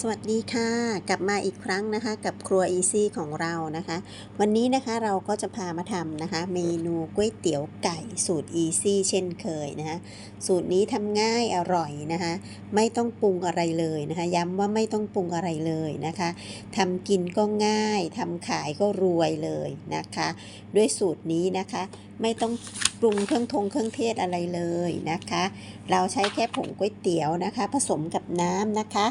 สวัสดีค่ะ กลับมาอีกครั้งนะคะ กับครัว Easy ของเรานะคะ วันนี้นะคะเราก็จะพามาทำนะคะ เมนูก๋วยเตี๋ยวไก่สูตร Easy เช่นเคยนะคะ สูตรนี้ทำง่ายอร่อยนะคะ ไม่ต้องปรุงอะไรเลยนะคะ ย้ำว่าไม่ต้องปรุงอะไรเลยนะคะทำกินก็ง่ายทำขายก็รวยเลยนะคะ ด้วยสูตรนี้นะคะ ไม่ต้องปรุงเครื่องทงเครื่องเทศอะไรเลยนะคะ เราใช้แค่ผงก๋วยเตี๋ยวนะคะ ผสมกับน้ำนะคะ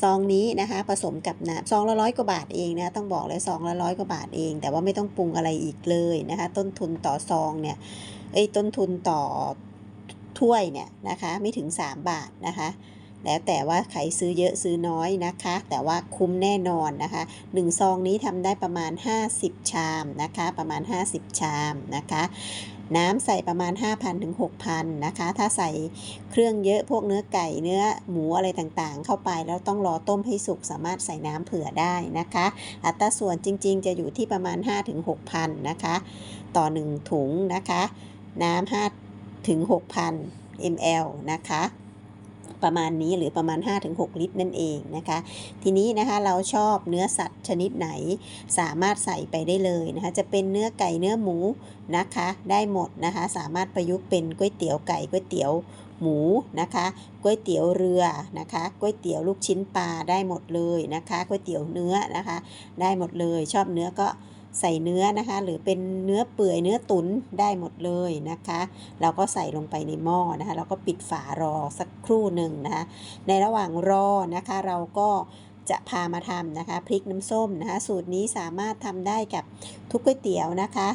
ซองนี้นะคะ ผสมกับน้ำซองละร้อยกว่าบาทเองนะต้องบอกเลยซองละร้อยกว่าบาทเอง แต่ว่าไม่ต้องปรุงอะไรอีกเลยนะคะ ต้นทุนต่อซองเนี่ยเอ้ยต้นทุนต่อถ้วยเนี่ยนะคะไม่ถึง 3 บาทนะคะ แล้วแต่ว่าใครซื้อเยอะซื้อน้อยนะคะ แต่ว่าคุ้มแน่นอนนะคะ1ซองนี้ทำได้ประมาณ 50 ชามนะคะ ประมาณ 50 ชามนะคะ น้ำใส่ประมาณ 5,000ถึง6,000นะคะ ถ้าใส่เครื่องเยอะพวกเนื้อไก่เนื้อหมูอะไรต่างๆ เข้าไปแล้วต้องรอต้มให้สุกสามารถใส่น้ำเผื่อได้นะคะ อัตราส่วนจริงๆ จะอยู่ที่ประมาณ5ถึง6,000นะคะ ต่อ 1 ถุงนะคะ น้ำ5ถึง6,000 ml นะคะ ประมาณนี้หรือประมาณ 5-6 ลิตรนั่นเองนะคะ ทีนี้นะคะเราชอบเนื้อสัตว์ชนิดไหน สามารถใส่ไปได้เลยนะคะ จะเป็นเนื้อไก่เนื้อหมูนะคะ ได้หมดนะคะ สามารถประยุกต์เป็นก๋วยเตี๋ยวไก่ก๋วยเตี๋ยวหมูนะคะก๋วยเตี๋ยวเรือนะคะก๋วยเตี๋ยวลูกชิ้นปลาได้หมดเลยนะคะก๋วยเตี๋ยวเนื้อนะคะ ได้หมดเลยชอบเนื้อก็ ใส่เนื้อนะคะ หรือเป็นเนื้อเปื่อยเนื้อตุ๋นได้หมดเลยนะคะ เราก็ใส่ลงไปในหม้อนะคะเราก็ปิดฝารอสักครู่หนึ่งนะคะ ในระหว่างรอนะคะ เราก็จะพามาทำนะคะพริกน้ำส้มนะคะ สูตรนี้สามารถทำได้กับทุกก๋วยเตี๋ยวนะคะ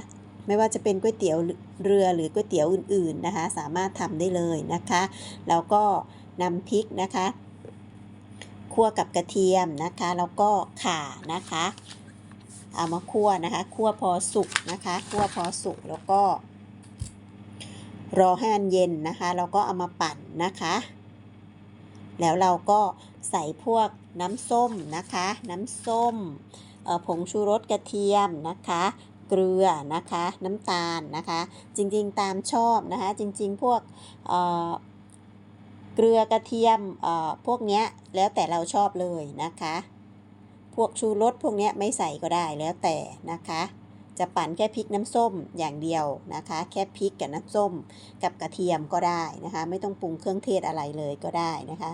ไม่ว่าจะเป็นก๋วยเตี๋ยวเรือหรือก๋วยเตี๋ยวอื่น ๆนะคะ สามารถทำได้เลยนะคะ แล้วก็นำพริกนะคะคั่วกับกระเทียมนะคะ แล้วก็ข่านะคะ เอามาคั่วนะคะ คั่วพอสุกนะคะ คั่วพอสุกแล้วก็ รอให้มันเย็นนะคะแล้วก็เอามาปั่นนะคะ แล้วเราก็ใส่พวกน้ำส้มนะคะ น้ำส้มผงชูรสกระเทียมนะคะ เกลือนะคะน้ำตาลนะคะ จริงๆตามชอบนะคะ จริงๆพวกเเกลือกระเทียมเอ่อพวกเนี้ยแล้วแต่เราชอบเลยนะคะ พวกชูรสพวกนี้ไม่ใส่ก็ได้แล้วแต่นะคะ จะปั่นแค่พริกน้ำส้มอย่างเดียวนะคะ แค่พริกกับน้ำส้ม กับกระเทียมก็ได้นะคะ ไม่ต้องปรุงเครื่องเทศอะไรเลยก็ได้นะคะ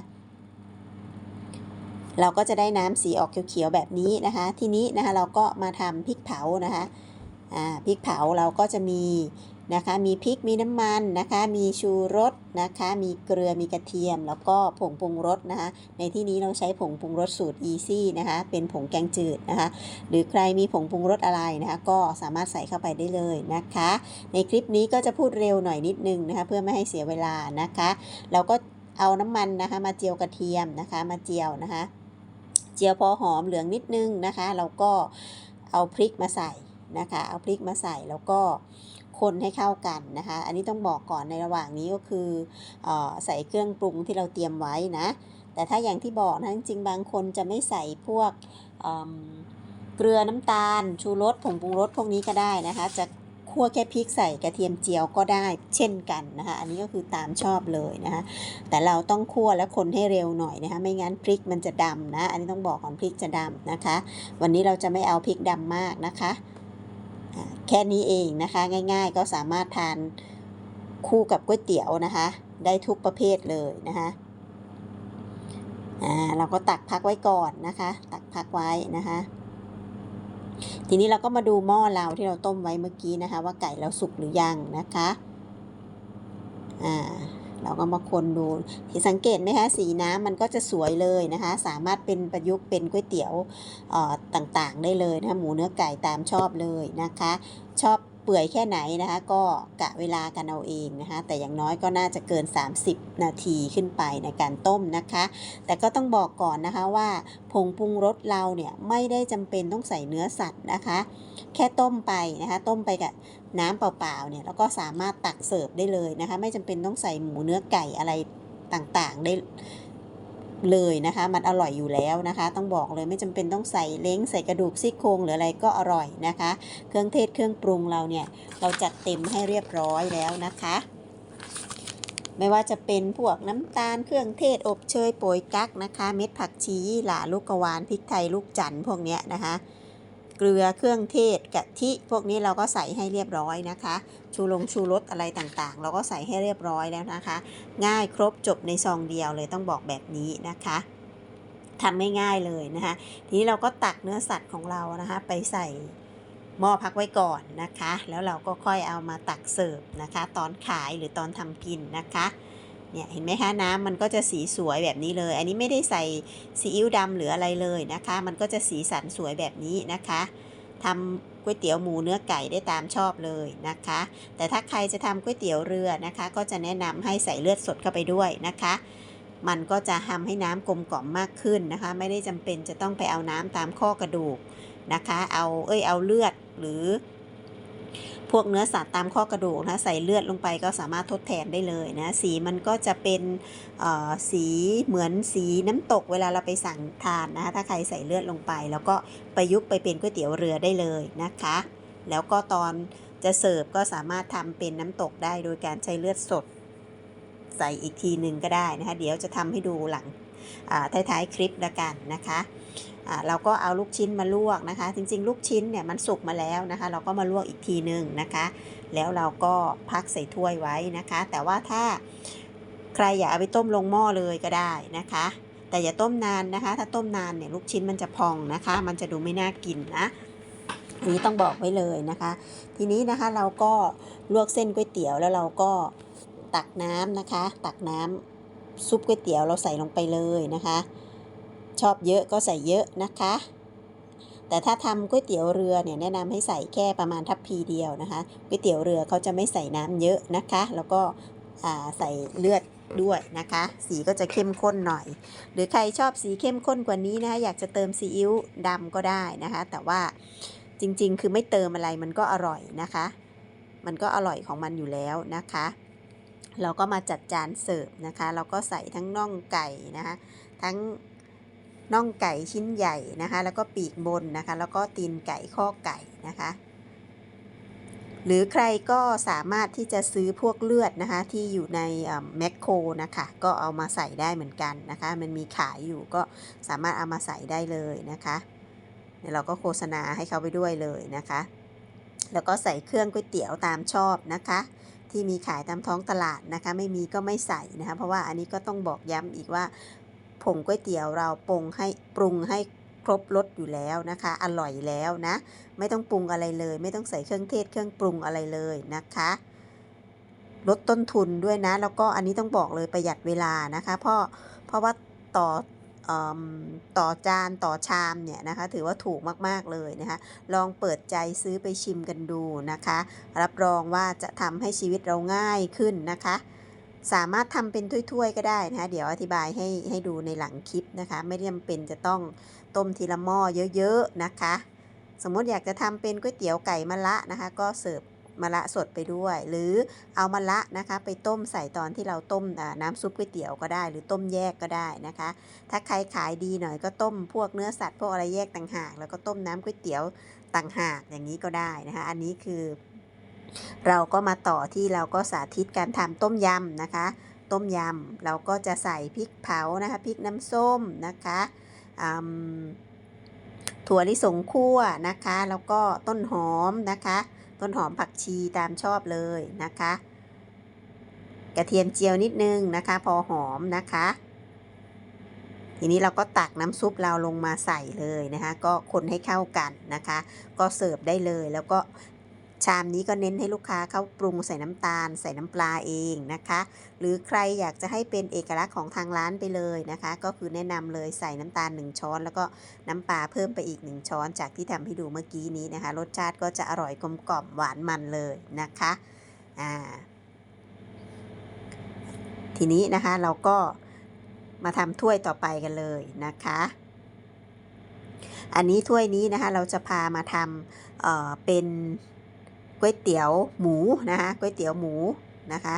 เราก็จะได้น้ำสีออกเขียวๆแบบนี้นะคะ ทีนี้นะคะเราก็มาทำพริกเผานะคะพริกเผาเราก็จะมี นะคะ มีพริก มีน้ำมันนะคะ มีชูรสนะคะ มีเกลือ มีกระเทียม แล้วก็ผงปรุงรสนะคะ ในที่นี้เราใช้ผงปรุงรสสูตร easy นะคะ เป็นผงแกงจืดนะคะ หรือใครมีผงปรุงรสอะไรนะคะ ก็สามารถใส่เข้าไปได้เลยนะคะ ในคลิปนี้ก็จะพูดเร็วหน่อยนิดนึงนะคะ เพื่อไม่ให้เสียเวลานะคะ เราก็เอาน้ำมันนะคะ มาเจียวกระเทียมนะคะ มาเจียวนะคะ เจียวพอหอมเหลืองนิดนึงนะคะเราก็เอาพริกมาใส่ นะคะ เอาพริกมาใส่แล้วก็คนให้เข้ากันนะคะ อันนี้ต้องบอกก่อนในระหว่างนี้ก็คืออใส่เครื่องปรุงที่เราเตรียมไว้นะ แต่ถ้าอย่างที่บอกนะจริงๆบางคนจะไม่ใส่พวกเเกลือน้ำตาล ชูรสผงปรุงรสพวกนี้ก็ได้นะคะ จะคั่วแค่พริกใส่กระเทียมเจียวก็ได้เช่นกันนะคะ อันนี้ก็คือตามชอบเลยนะคะ แต่เราต้องคั่วและคนให้เร็วหน่อยนะคะ ไม่งั้นพริกมันจะดำนะ อันนี้ต้องบอกก่อนพริกจะดำนะคะ วันนี้เราจะไม่เอาพริกดำมากนะคะ แค่นี้เองนะคะ ง่ายๆ ก็สามารถทานคู่กับก๋วยเตี๋ยวนะคะ ได้ทุกประเภทเลยนะคะอ่าเราก็ตักพักไว้ก่อนนะคะ ตักพักไว้นะคะ ทีนี้เราก็มาดูหม้อเราที่เราต้มไว้เมื่อกี้นะคะ ว่าไก่เราสุกหรือยังนะคะอ่า เราก็มาคนดูที่สังเกตไหมคะสีน้ำมันก็จะสวยเลยนะคะ สามารถเป็นประยุกต์เป็นก๋วยเตี๋ยวต่างๆ ได้เลยนะะหมูเนื้อไก่ตามชอบเลยนะคะ ชอบ เปื่อยแค่ไหนนะคะ ก็กะเวลากันเอาเองนะคะ แต่อย่างน้อยก็น่าจะเกิน 30 นาทีขึ้นไปในการต้มนะคะ แต่ก็ต้องบอกก่อนนะคะว่าผงปรุงรสเราเนี่ยไม่ได้จำเป็นต้องใส่เนื้อสัตว์นะคะ แค่ต้มไปนะคะ ต้มไปกับน้ำเปล่าๆเนี่ยแล้วก็สามารถตักเสิร์ฟได้เลยนะคะ ไม่จำเป็นต้องใส่หมูเนื้อไก่อะไรต่างๆได้ เลยนะคะ มันอร่อยอยู่แล้วนะคะ ต้องบอกเลยไม่จำเป็นต้องใส่เล้งใส่กระดูกซี่โครงหรืออะไรก็อร่อยนะคะ เครื่องเทศเครื่องปรุงเราเนี่ยเราจัดเต็มให้เรียบร้อยแล้วนะคะ ไม่ว่าจะเป็นพวกน้ำตาลเครื่องเทศอบเชยโปยกั๊กนะคะ เม็ดผักชีหล่าลูกกระวานพริกไทยลูกจันทร์พวกเนี้ยนะคะ เกลือเครื่องเทศกะทิพวกนี้เราก็ใส่ให้เรียบร้อยนะคะ ชูลงชูรสอะไรต่างๆ เราก็ใส่ให้เรียบร้อยแล้วนะคะ ง่ายครบจบในซองเดียวเลยต้องบอกแบบนี้นะคะทำไม่ง่ายเลยนะคะ ทีนี้เราก็ตักเนื้อสัตว์ของเรานะคะ ไปใส่หม้อพักไว้ก่อนนะคะ แล้วเราก็ค่อยเอามาตักเสิร์ฟนะคะ ตอนขายหรือตอนทำกินนะคะ เนี่ยเห็นไหมคะน้ำมันก็จะสีสวยแบบนี้เลย อันนี้ไม่ได้ใส่ซีอิ๊วดำหรืออะไรเลยนะคะ มันก็จะสีสันสวยแบบนี้นะคะทำก๋วยเตี๋ยวหมูเนื้อไก่ได้ตามชอบเลยนะคะ แต่ถ้าใครจะทำก๋วยเตี๋ยวเรือนะคะ ก็จะแนะนำให้ใส่เลือดสดเข้าไปด้วยนะคะ มันก็จะทำให้น้ำกลมกล่อมมากขึ้นนะคะ ไม่ได้จำเป็นจะต้องไปเอาน้ำตามข้อกระดูกนะคะ เอาเอ้ยเอาเลือดหรือ พวกเนื้อสัตว์ตามข้อกระดูกนะใส่เลือดลงไปก็สามารถทดแทนได้เลยนะสีมันก็จะเป็นสีเหมือนสีน้ำตกเวลาเราไปสั่งทานนะถ้าใครใส่เลือดลงไป แล้วก็ประยุกต์ไปเป็นก๋วยเตี๋ยวเรือได้เลยนะคะ แล้วก็ตอนจะเสิร์ฟก็สามารถทำเป็นน้ำตกได้โดยการใช้เลือดสด ใส่อีกทีหนึ่งก็ได้นะคะเดี๋ยวจะทำให้ดูหลังท้ายๆคลิปละกันนะคะ เราก็เอาลูกชิ้นมาลวกนะคะ จริงๆ ลูกชิ้นเนี่ยมันสุกมาแล้วนะคะ เราก็มาลวกอีกทีหนึ่งนะคะ แล้วเราก็พักใส่ถ้วยไว้นะคะ แต่ว่าถ้าใครอยากเอาไปต้มลงหม้อเลยก็ได้นะคะ แต่อย่าต้มนานนะคะ ถ้าต้มนานเนี่ยลูกชิ้นมันจะพองนะคะ มันจะดูไม่น่ากินนะอันนี้ต้องบอกไว้เลยนะคะ ทีนี้นะคะเราก็ลวกเส้นก๋วยเตี๋ยวแล้วเราก็ตักน้ำนะคะ ตักน้ำซุปก๋วยเตี๋ยวเราใส่ลงไปเลยนะคะ ชอบเยอะก็ใส่เยอะนะคะ แต่ถ้าทำก๋วยเตี๋ยวเรือเนี่ยแนะนำให้ใส่แค่ประมาณทัพพีเดียวนะคะก๋วยเตี๋ยวเรือเขาจะไม่ใส่น้ำเยอะนะคะ แล้วก็ใส่เลือดด้วยนะคะ สีก็จะเข้มข้นหน่อย หรือใครชอบสีเข้มข้นกว่านี้นะคะอยากจะเติมซีอิ๊วดำก็ได้นะคะ แต่ว่าจริงๆ คือไม่เติมอะไรมันก็อร่อยนะคะ มันก็อร่อยของมันอยู่แล้วนะคะ เราก็มาจัดจานเสิร์ฟนะคะ เราก็ใส่ทั้งน่องไก่นะคะทั้ง น่องไก่ชิ้นใหญ่นะคะ แล้วก็ปีกบนนะคะ แล้วก็ตีนไก่ข้อไก่นะคะ หรือใครก็สามารถที่จะซื้อพวกเลือดนะคะ ที่อยู่ในแมคโครนะคะ ก็เอามาใส่ได้เหมือนกันนะคะ มันมีขายอยู่ก็สามารถเอามาใส่ได้เลยนะคะเดี๋ยเราก็โฆษณาให้เขาไปด้วยเลยนะคะ แล้วก็ใส่เครื่องก๋วยเตี๋ยวตามชอบนะคะ ที่มีขายตามท้องตลาดนะคะ ไม่มีก็ไม่ใส่นะคะ เพราะว่าอันนี้ก็ต้องบอกย้ำอีกว่า ผงก๋วยเตี๋ยวเราปรุงให้ปรุงให้ครบรสอยู่แล้วนะคะ อร่อยแล้วนะ ไม่ต้องปรุงอะไรเลย ไม่ต้องใส่เครื่องเทศเครื่องปรุงอะไรเลยนะคะ ลดต้นทุนด้วยนะ แล้วก็อันนี้ต้องบอกเลยประหยัดเวลานะคะเพราะเพราะว่าต่อต่อจานต่อชามเนี่ยนะคะ ถือว่าถูกมาก ๆ เลยนะคะ ลองเปิดใจซื้อไปชิมกันดูนะคะ รับรองว่าจะทำให้ชีวิตเราง่ายขึ้นนะคะ สามารถทำเป็นถ้วยๆก็ได้นะคะเดี๋ยวอธิบายให้ให้ดูในหลังคลิปนะคะ ไม่จำเป็นจะต้องต้มทีละหม้อเยอะๆนะคะ สมมติอยากจะทำเป็นก๋วยเตี๋ยวไก่มะละนะคะ ก็เสิร์ฟมะละสดไปด้วย หรือเอามะละนะคะ ไปต้มใส่ตอนที่เราต้มน้ำซุปก๋วยเตี๋ยวก็ได้ หรือต้มแยกก็ได้นะคะ ถ้าใครขายดีหน่อยก็ต้มพวกเนื้อสัตว์พวกอะไรแยกต่างหาก แล้วก็ต้มน้ำก๋วยเตี๋ยวต่างหากอย่างนี้ก็ได้นะคะ อันนี้คือ เราก็มาต่อที่เราก็สาธิตการทำต้มยำนะคะ ต้มยำเราก็จะใส่พริกเผานะคะพริกน้ำส้มนะคะถั่วลิสงคั่วนะคะ แล้วก็ต้นหอมนะคะ ต้นหอมผักชีตามชอบเลยนะคะ กระเทียมเจียวนิดนึงนะคะ พอหอมนะคะ ทีนี้เราก็ตักน้ำซุปเราลงมาใส่เลยนะคะ ก็คนให้เข้ากันนะคะ ก็เสิร์ฟได้เลยแล้วก็ ชามนี้ก็เน้นให้ลูกค้าเข้าปรุงใส่น้ำตาล ใส่น้ำปลาเองนะคะ หรือใครอยากจะให้เป็นเอกลักษณ์ของทางร้านไปเลยนะคะ ก็คือแนะนำเลยใส่น้ำตาล 1 ช้อน แล้วก็น้ำปลาเพิ่มไปอีก 1 ช้อน จากที่ทำให้ดูเมื่อกี้นี้นะคะ รสชาติก็จะอร่อยกลมกล่อมหวานมันเลยนะคะอ่าทีนี้นะคะเราก็มาทำถ้วยต่อไปกันเลยนะคะ อันนี้ถ้วยนี้นะคะเราจะพามาทำเเป็น ก๋วยเตี๋ยวหมูนะคะก๋วยเตี๋ยวหมูนะคะ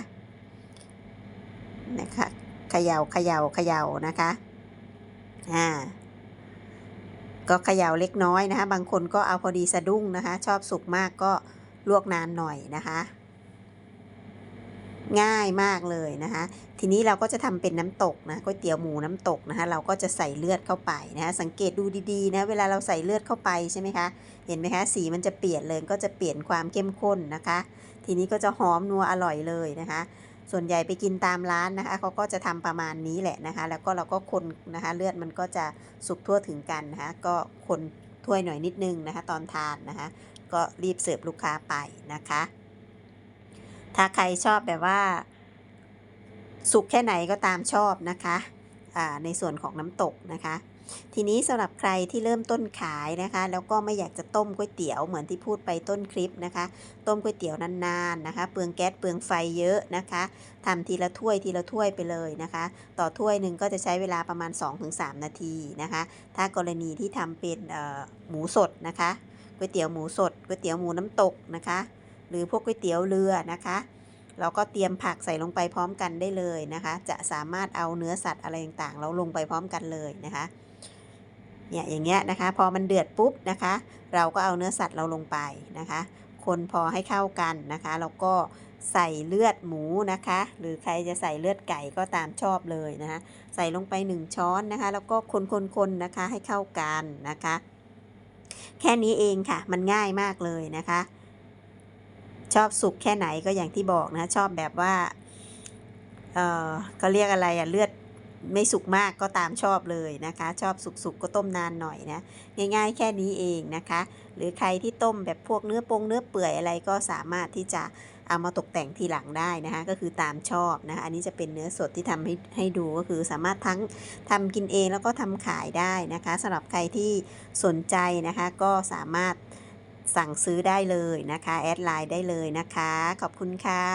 นะคะเขย่าเขย่าเขย่านะคะอ่าก็เขย่าเล็กน้อยนะคะ บางคนก็เอาพอดีสะดุ้งนะคะ ชอบสุกมากก็ลวกนานหน่อยนะคะ ง่ายมากเลยนะคะ ทีนี้เราก็จะทำเป็นน้ำตกนะก๋วยเตี๋ยวหมูน้ำตกนะคะ เราก็จะใส่เลือดเข้าไปนะคะ สังเกตดูดีๆนะเวลาเราใส่เลือดเข้าไปใช่ไหมคะ เห็นไหมคะ สีมันจะเปลี่ยนเลยก็จะเปลี่ยนความเข้มข้นนะคะ ทีนี้ก็จะหอมนัวอร่อยเลยนะคะ ส่วนใหญ่ไปกินตามร้านนะคะเขาก็จะทำประมาณนี้แหละนะคะ แล้วก็เราก็คนนะคะ เลือดมันก็จะสุกทั่วถึงกันนะคะ ก็คนถ้วยหน่อยนิดนึงนะคะ ตอนทานนะคะ ก็รีบเสิร์ฟลูกค้าไปนะคะ ถ้าใครชอบแบบว่า สุกแค่ไหนก็ตามชอบนะคะในส่วนของน้ำตกนะคะ ทีนี้สำหรับใครที่เริ่มต้นขายนะคะ แล้วก็ไม่อยากจะต้มก๋วยเตี๋ยวเหมือนที่พูดไปต้นคลิปนะคะ ต้มก๋วยเตี๋ยวนานๆนะคะ เปลืองแก๊สเปลืองไฟเยอะนะคะทำทีละถ้วยทีละถ้วยไปเลยนะคะ ต่อถ้วยหนึ่งก็จะใช้เวลาประมาณ 2-3 นาทีนะคะ ถ้ากรณีที่ทำเป็นหมูสดนะคะก๋วยเตี๋ยวหมูสดก๋วยเตี๋ยวหมูน้ำตกนะคะ หรือพวกก๋วยเตี๋ยวเรือนะคะ เราก็เตรียมผักใส่ลงไปพร้อมกันได้เลยนะคะ จะสามารถเอาเนื้อสัตว์อะไรต่างๆ เราลงไปพร้อมกันเลยนะคะเนี่ยอย่างเงี้ยนะคะ พอมันเดือดปุ๊บนะคะ เราก็เอาเนื้อสัตว์เราลงไปนะคะ คนพอให้เข้ากันนะคะแล้วก็ใส่เลือดหมูนะคะ หรือใครจะใส่เลือดไก่ก็ตามชอบเลยนะคะ ใส่ลงไป 1 ช้อนนะคะ แล้วก็คนๆๆนะคะให้เข้ากันนะคะ แค่นี้เองค่ะ มันง่ายมากเลยนะคะ ชอบสุกแค่ไหนก็อย่างที่บอกนะ ชอบแบบว่า เออก็เรียกอะไรอะเลือดไม่สุกมากก็ตามชอบเลยนะคะ ชอบสุกๆก็ต้มนานหน่อยนะง่ายๆ แค่นี้เองนะคะ หรือใครที่ต้มแบบพวกเนื้อปงเนื้อเปื่อยอะไรก็สามารถที่จะเอามาตกแต่งทีหลังได้นะคะ ก็คือตามชอบนะคะอันนี้จะเป็นเนื้อสดที่ทำให้ให้ดูก็คือสามารถทั้งทำกินเองแล้วก็ทำขายได้นะคะสำหรับใครที่สนใจนะคะก็สามารถ สั่งซื้อได้เลยนะคะ แอดไลน์ได้เลยนะคะ ขอบคุณค่ะ